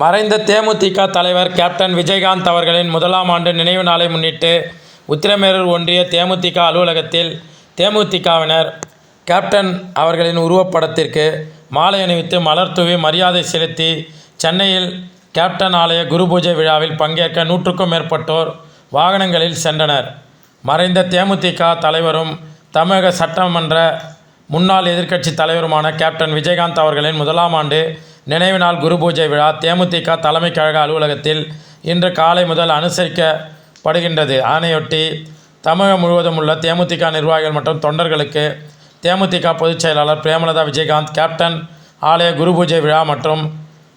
மறைந்த தேமுதிக தலைவர் கேப்டன் விஜயகாந்த் அவர்களின் முதலாம் ஆண்டு நினைவு நாளை முன்னிட்டு உத்திரமேரூர் ஒன்றிய தேமுதிக அலுவலகத்தில் தேமுதிகவினர் கேப்டன் அவர்களின் உருவப்படத்திற்கு மாலை அணிவித்து மலர் தூவி மரியாதை செலுத்தி சென்னையில் கேப்டன் ஆலய குரு பூஜை விழாவில் பங்கேற்க நூற்றுக்கும் மேற்பட்டோர் வாகனங்களில் சென்றனர். மறைந்த தேமுதிக தலைவரும் தமிழக சட்டமன்ற முன்னாள் எதிர்க்கட்சி தலைவருமான கேப்டன் விஜயகாந்த் அவர்களின் முதலாம் ஆண்டு நினைவு நாள் குரு பூஜை விழா தேமுதிக தலைமை கழக அலுவலகத்தில் இன்று காலை முதல் அனுசரிக்கப்படுகின்றது. ஆணையொட்டி தமிழகம் முழுவதும் உள்ள தேமுதிக நிர்வாகிகள் மற்றும் தொண்டர்களுக்கு தேமுதிக பொதுச் செயலாளர் பிரேமலதா விஜயகாந்த் கேப்டன் ஆலய குரு பூஜை விழா மற்றும்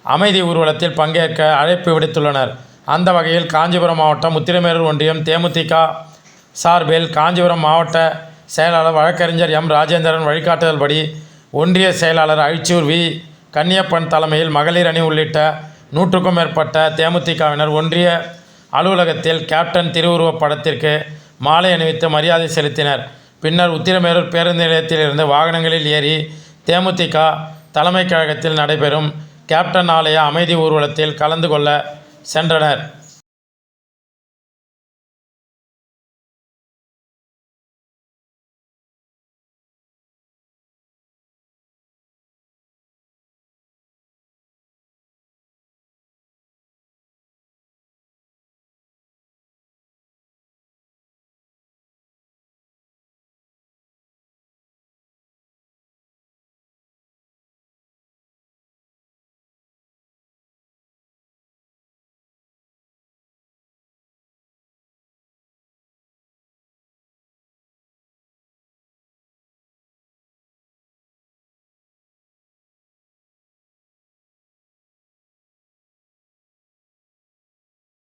அமைதி ஊர்வலத்தில் பங்கேற்க அழைப்பு விடுத்துள்ளனர். அந்த வகையில் காஞ்சிபுரம் மாவட்டம் உத்திரமேரூர் ஒன்றியம் தேமுதிக சார்பில் காஞ்சிபுரம் மாவட்ட செயலாளர் வழக்கறிஞர் எம். ராஜேந்திரன் வழிகாட்டுதல்படி ஒன்றிய செயலாளர் அழிச்சூர் வி. கன்னியப்பன் தலைமையில் மகளிர் அணி உள்ளிட்ட நூற்றுக்கும் மேற்பட்ட தேமுதிகவினர் ஒன்றிய அலுவலகத்தில் கேப்டன் திருவுருவப் படத்திற்கு மாலை அணிவித்து மரியாதை செலுத்தினர். பின்னர் உத்திரமேரூர் பேருந்து நிலையத்திலிருந்து வாகனங்களில் ஏறி தேமுதிக தலைமைக் கழகத்தில் நடைபெறும் கேப்டன் ஆலய அமைதி ஊர்வலத்தில் கலந்து கொள்ள சென்றனர்.